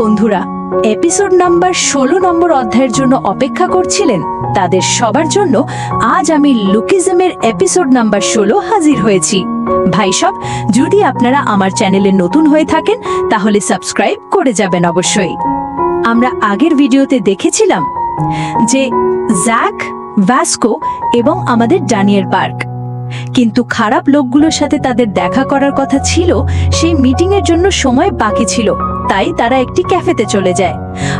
বন্ধুরা episode number ষোলো নম্বর অধ্যায়ের জন্য অপেক্ষা করছিলেন। তাদের সবার জন্য আজ আমি লুকিজমের এপিসোড নাম্বার ষোলো হাজির হয়েছি। ভাই সব, যদি আপনারা আমার চ্যানেলে নতুন হয়ে থাকেন, তাহলে সাবস্ক্রাইব করে যাবেন অবশ্যই। আমরা আগের ভিডিওতে দেখেছিলাম যে জ্যাক ভ্যাস্কো এবং আমাদের ডানিয়েল পার্ক। কিন্তু খারাপ লোকগুলোর সাথে তাদের দেখা করার কথা ছিল, সেই মিটিংয়ের জন্য সময় বাকি ছিল। তাই তারা একটি ক্যাফেতে চলে যায়।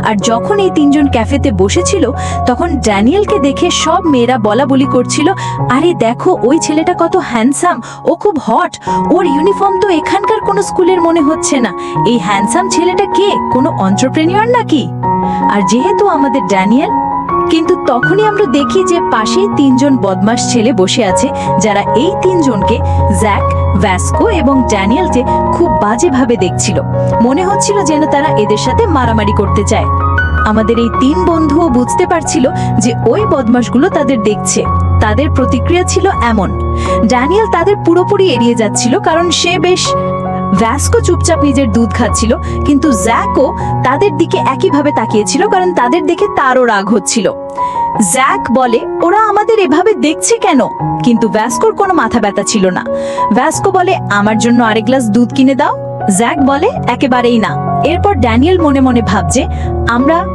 আর যখন এই তিনজন ক্যাফেতে বসেছিল, তখন ড্যানিয়েলকে দেখে সব মেয়েরা বলা বলি করছিল, আরে দেখো, ওই ছেলেটা কত হ্যান্ডসাম ও খুব হট ওর ইউনিফর্ম তো এখানকার কোনো স্কুলের মনে হচ্ছে না। এই হ্যান্ডসাম ছেলেটা কে, কোনো অন্টারপ্রেনিয়র নাকি? আর যেহেতু আমাদের ড্যানিয়েল কিন্তু তখনই আমরা দেখি যে পাশেই তিনজন বদমাস ছেলে বসে আছে, যারা এই তিনজনকে জ্যাক, ভ্যাস্কো এবং ড্যানিয়েলকে খুব বাজেভাবে দেখছিল। মনে হচ্ছিল যেন তারা এদের সাথে মারামারি করতে চায়। আমাদের এই তিন বন্ধুও বুঝতে পারছিল যে ওই বদমাসগুলো তাদের দেখছে। তাদের প্রতিক্রিয়া ছিল এমন। ড্যানিয়েল তাদের পুরোপুরি এড়িয়ে যাচ্ছিল, কারণ সে বেশ ভ্যাস্কো চুপচাপ নিজের দুধ খাচ্ছিল, কিন্তু জ্যাকও তাদের দিকে একইভাবে তাকিয়েছিল কারণ তাদের দেখে তারও রাগ হচ্ছিল। জ্যাক বলে, ওরা আমাদের এভাবে দেখছে কেন? কিন্তু ভ্যাস্কোর কোনো মাথা ব্যথা ছিল না। ভ্যাস্কো বলে, আমার জন্য আরেক গ্লাস দুধ কিনে দাও। জ্যাক বলে, একেবারেই না। এরপর ড্যানিয়েল মনে মনে ভাবছে, আমরা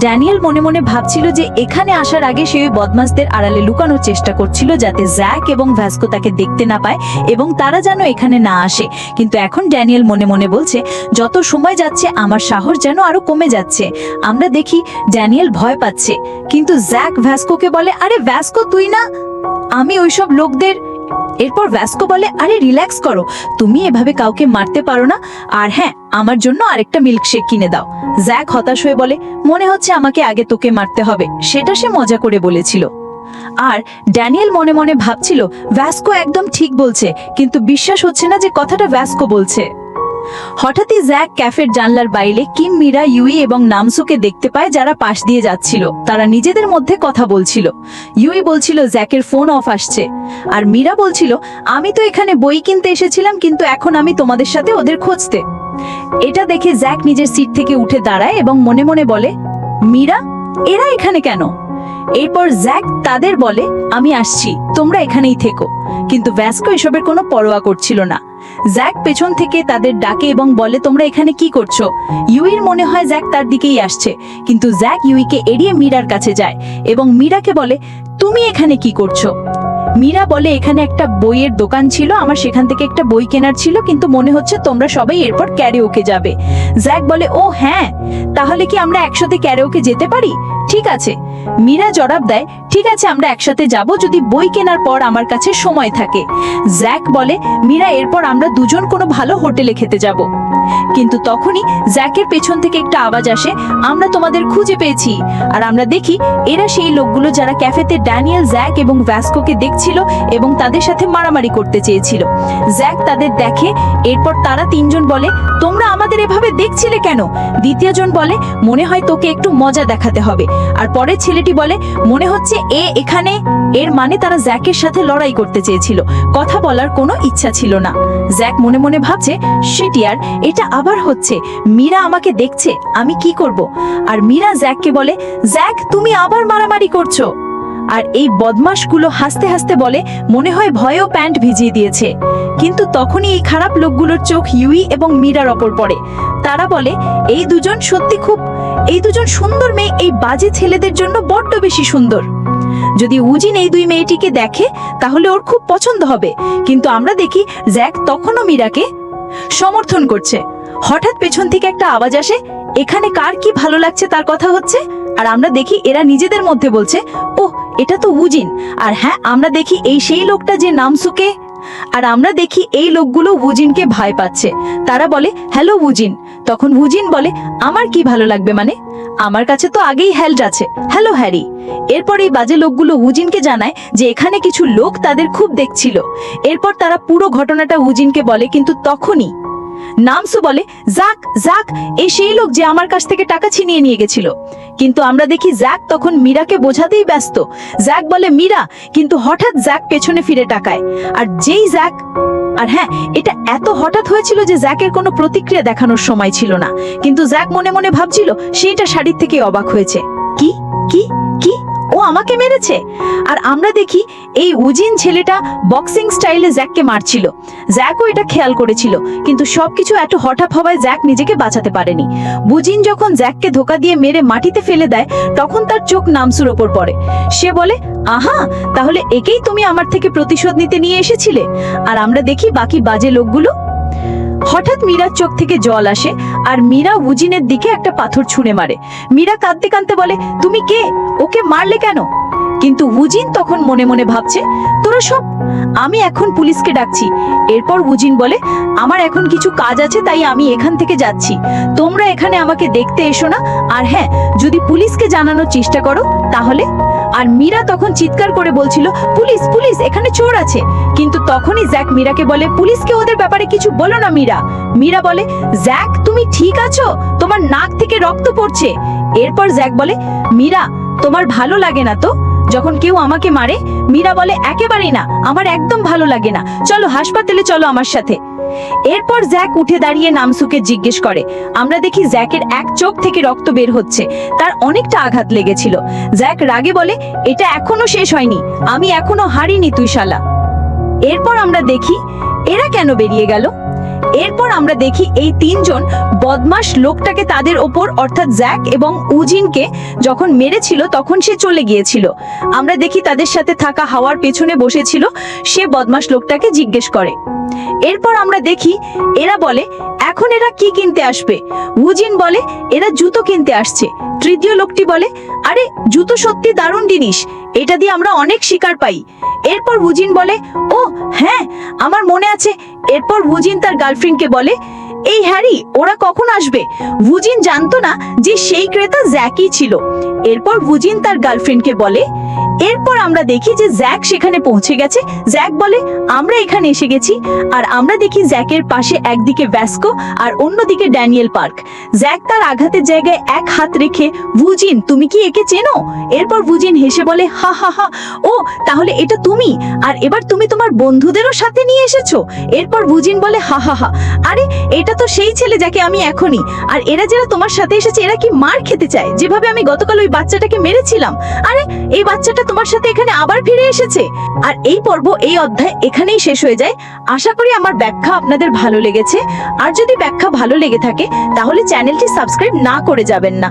ড্যানিয়েল মনে মনে ভাবছিল যে এখানে আসার আগে সে ওই বদমাসদের আড়ালে লুকানোর চেষ্টা করছিল যাতে জ্যাক এবং ভ্যাস্কো তাকে দেখতে না পায় এবং তারা যেন এখানে না আসে। কিন্তু এখন ড্যানিয়েল মনে মনে বলছে, যত সময় যাচ্ছে, আমার সাহস যেন আরও কমে যাচ্ছে। আমরা দেখি ড্যানিয়েল ভয় পাচ্ছে। কিন্তু জ্যাক ভ্যাস্কোকে বলে, আরে ভ্যাস্কো, তুই না? আমি ওইসব লোকদের এরপর ভ্যাস্কো বলে, আরে রিল্যাক্স করো। তুমি এভাবে কাউকে মারতে পারো না। আর হ্যাঁ আমার জন্য আরেকটা মিল্কশেক কিনে দাও। জ্যাক হতাশ হয়ে বলে, মনে হচ্ছে আমাকে আগে তোকে মারতে হবে। সেটা সে মজা করে বলেছিল। আর ড্যানিয়েল মনে মনে ভাবছিল ভ্যাস্কো একদম ঠিক বলছে, কিন্তু বিশ্বাস হচ্ছে না যে কথাটা ভ্যাস্কো বলছে। হঠাৎই জ্যাক ক্যাফের জানলার বাইরে কিম, মিরা, ইউই এবং নামসুকে দেখতে পায় যারা পাশ দিয়ে যাচ্ছিল। তারা নিজেদের মধ্যে কথা বলছিল। ইউই বলছিল, জ্যাকের ফোন অফ আসছে। আর মীরা বলছিল, আমি তো এখানে বই কিনতে এসেছিলাম, কিন্তু এখন আমি তোমাদের সাথে ওদের খুঁজতে। এটা দেখে জ্যাক নিজের সিট থেকে উঠে দাঁড়ায় এবং মনে মনে বলে, মীরা, এরা এখানে কেন? এরপর জ্যাক তাদের বলে, আমি আসছি, তোমরা এখানেই থেকো। কিন্তু ভ্যাস্কো এসবের কোনো পরোয়া করছিল না। জ্যাক পেছন থেকে তাদের ডাকে এবং বলে, তোমরা এখানে কি করছ? ইউইর মনে হয় জ্যাক তার দিকেই আসছে, কিন্তু জ্যাক ইউইকে এড়িয়ে মীরার কাছে যায় এবং মীরাকে বলে, তুমি এখানে কি করছ? মীরা বলে, এখানে একটা বইয়ের দোকান ছিল, আমার সেখান থেকে একটা বই কেনার ছিল, কিন্তু মনে হচ্ছে তোমরা সবাই এরপর ক্যারিওকে যাবে। জ্যাক বলে, ও হ্যাঁ তাহলে কি আমরা একসাথে ক্যারিওকে যেতে পারি? ঠিক আছে। মীরা জবাব দেয় ঠিক আছে, আমরা একসাথে যাব, যদি বই কেনার পর আমার কাছে সময় থাকে। জ্যাক বলে, মীরা, এরপর আমরা দুজন কোনো ভালো হোটেলে খেতে যাব। কিন্তু তখনই জ্যাকের পেছন থেকে একটা আওয়াজ আসে, আমরা তোমাদের খুঁজে পেয়েছি। আর আমরা দেখি, এরা সেই লোকগুলো যারা ক্যাফেতে ড্যানিয়েল, জ্যাক এবং ভ্যাস্কোকে দেখছিল এবং তাদের সাথে মারামারি করতে চেয়েছিল। জ্যাক তাদের দেখে, এরপর তারা তিনজন বলে, তোমরা আমাদের এভাবে দেখছিলে কেন? দ্বিতীয়জন বলে, মনে হয় তোকে একটু মজা দেখাতে হবে। আর পরের ছেলেটি বলে, মনে হচ্ছে এ এখানে, এর মানে তারা জ্যাকের সাথে লড়াই করতে চেয়েছিল। কথা বলার কোনো ইচ্ছা ছিল না। জ্যাক মনে মনে ভাবছে সেটিয়ার এটা আবার হচ্ছে। মীরা আমাকে দেখছে, আমি কি করব? আর মীরা জ্যাককে বলে, জ্যাক, তুমি আবার মারামারি করছ। আর এই বদমাশগুলো হাসতে হাসতে বলে, মনে হয় ভয়েও প্যান্ট ভিজিয়ে দিয়েছে। কিন্তু তখনই এই খারাপ লোকগুলোর চোখ ইউই এবং মীরার ওপর পড়ে। তারা বলে, এই দুজন সত্যি খুব, এই দুজন সুন্দর মেয়ে, এই বাজে ছেলেদের জন্য বড্ড বেশি সুন্দর। যদি উজিন এই দুই মেয়েটিকে দেখে, তাহলে ওর খুব পছন্দ হবে। কিন্তু আমরা দেখি জ্যাক তখনও মীরাকে সমর্থন করছে। হঠাৎ পেছন থেকে একটা আওয়াজ আসে, এখানে কার কি ভালো লাগছে তার কথা হচ্ছে? আর আমরা দেখি এরা নিজেদের মধ্যে বলছে ও এটা তো উজিন। আর হ্যাঁ আমরা দেখি এই সেই লোকটা যে নামসুকে। আর আমরা দেখি এই লোকগুলো উজিনকে ভয় পাচ্ছে। তারা বলে, হ্যালো উজিন। তখন উজিন বলে, আমার কি ভালো লাগবে মানে? আমার কাছে তো আগেই হেল্ড আছে। Hello, Harry. এরপর এই বাজে লোকগুলো হুজিনকে জানায় যে এখানে কিছু লোক তাদের খুব দেখছিল। এরপর তারা পুরো ঘটনাটা হুজিনকে বলে, কিন্তু তখনই নামসু বলে জাক জাক এ সেই লোক যে আমার কাছ থেকে টাকা ছিনিয়ে নিয়ে গেছিল। কিন্তু আমরা দেখি জ্যাক তখন মীরাকে বোঝাতেই ব্যস্ত। জ্যাক বলে, মীরা, কিন্তু হঠাৎ জ্যাক পেছনে ফিরে টাকায় আর যেই জ্যাক আর হ্যাঁ এটা এত হঠাৎ হয়েছিল যে জ্যাকের কোনো প্রতিক্রিয়া দেখানোর সময় ছিল না। কিন্তু জ্যাক মনে মনে ভাবছিল, সেইটা শাড়ির থেকে অবাক হয়েছে। কি? কি? কি? ও আমাকে মেরেছে। আর আমরা দেখি এই উজিন ছেলেটা বক্সিং স্টাইলে জ্যাককে মারছিল। জ্যাকও এটা খেয়াল করেছিল, কিন্তু সবকিছু এত হঠাৎ হওয়ায় জ্যাক নিজেকে বাঁচাতে পারেনি। বুজিন যখন জ্যাককে ধোকা দিয়ে মেরে মাটিতে ফেলে দেয়, তখন তার চোখ নামসুর ওপর পড়ে। সে বলে, আহা, তাহলে একেই তুমি আমার থেকে প্রতিশোধ নিতে নিয়ে এসেছিলে? আর আমরা দেখি বাকি বাজে লোকগুলো হঠাৎ মীরার চোখ থেকে জল আসে আর মীরা উজিনের দিকে একটা পাথর ছুঁড়ে মারে। মীরা কাঁদতে কাঁদতে বলে, তুমি কে? ওকে মারলে কেন? কিন্তু উজিন তখন মনে মনে ভাবছে, তোরা সব, আমি এখন পুলিশকে ডাকছি। এরপর উজিন বলে, আমার এখন কিছু কাজ আছে, তাই আমি এখান থেকে যাচ্ছি। তোমরা এখানে আমাকে দেখতে এসো না। আর হ্যাঁ যদি পুলিশকে জানানোর চেষ্টা করো, তাহলে আর মীরা তখন চিৎকার করে বলছিল, পুলিশ পুলিশ, এখানে চোর আছে। কিন্তু তখনই জ্যাক মীরাকে বলে, পুলিশকে ওদের ব্যাপারে কিছু বলো না মীরা। মীরা বলে, জ্যাক, তুমি ঠিক আছো? তোমার নাক থেকে রক্ত পড়ছে। এরপর জ্যাক বলে, মীরা, তোমার ভালো লাগে না তো? যখন কেউ আমাকে মারে, মীরা বলে, একেবারেই না, আমার একদম ভালো লাগে না। চলো হাসপাতালে চলো আমার সাথে। এরপর জ্যাক উঠে দাঁড়িয়ে নামসুকে জিজ্ঞেস করে, আমরা দেখি জ্যাকের এক চোখ থেকে রক্ত বের হচ্ছে। তার অনেকটা আঘাত লেগেছিল। জ্যাক রাগে বলে, এটা এখনও শেষ হয়নি। আমি এখনও হারিনি তুই শালা। এরপর আমরা দেখি, এরা কেন বেরিয়ে গেল? এরপর আমরা দেখি এই তিনজন বদমাস লোকটাকে তাদের ওপর, অর্থাৎ জ্যাক এবং উজিনকে যখন মেরেছিল তখন সে চলে গিয়েছিল। আমরা দেখি তাদের সাথে থাকা হাওয়ার পেছনে বসেছিল, সে বদমাস লোকটাকে জিজ্ঞেস করে। এরপর আমরা দেখি এরা বলে, এখন এরা কি কিনতে আসবে? উজিন বলে, এরা জুতো কিনতে আসছে। তৃতীয় লোকটি বলে, আরে, জুতো সত্যি দারুণ জিনিস। এটা দিয়ে আমরা অনেক শিকার পাই। এরপর বুজিন বলে ও হ্যাঁ আমার মনে আছে। এরপর বুজিন তার গার্লফ্রেন্ডকে বলে, এই হ্যারি, ওরা কখন আসবে? বুজিন জানতো না যে সেই ক্রেতা জ্যাকি ছিল। এরপর বুজিন তার গার্লফ্রেন্ডকে বলে এরপর আমরা দেখি যে জ্যাক সেখানে পৌঁছে গেছে। জ্যাক বলে, আমরা এখানে এসে গেছি, আর আমরা দেখি জ্যাকের পাশে একদিকে ভ্যাস্কো আর অন্যদিকে ড্যানিয়েল পার্ক। জ্যাক তার আঘাতের জায়গায় এক হাত রেখে, ভুজিন, তুমি কি একে চেনো? এরপর ভুজিন হেসে বলে, হা হা হা, ও, তাহলে এটা তুমি, আর এবার তুমি তোমার বন্ধুদেরও সাথে নিয়ে এসেছ। এরপর ভুজিন বলে, হা হা হা, আরে, এটা তো সেই ছেলে যাকে আমি এখনই, আর এরা যারা তোমার সাথে এসেছে, এরা কি মার খেতে চায়? যেভাবে আমি গতকাল ওই বাচ্চাটাকে মেরেছিলাম। আরে, এই বাচ্চাটা তোমার সাথে এখানে আবার ফিরে এসেছে। আর এই পর্ব, এই অধ্যায় এখানেই শেষ হয়ে যায়। আশা করি আমার ব্যাখ্যা আপনাদের ভালো লেগেছে। আর যদি ব্যাখ্যা ভালো লেগে থাকে, তাহলে চ্যানেলটি সাবস্ক্রাইব না করে যাবেন না।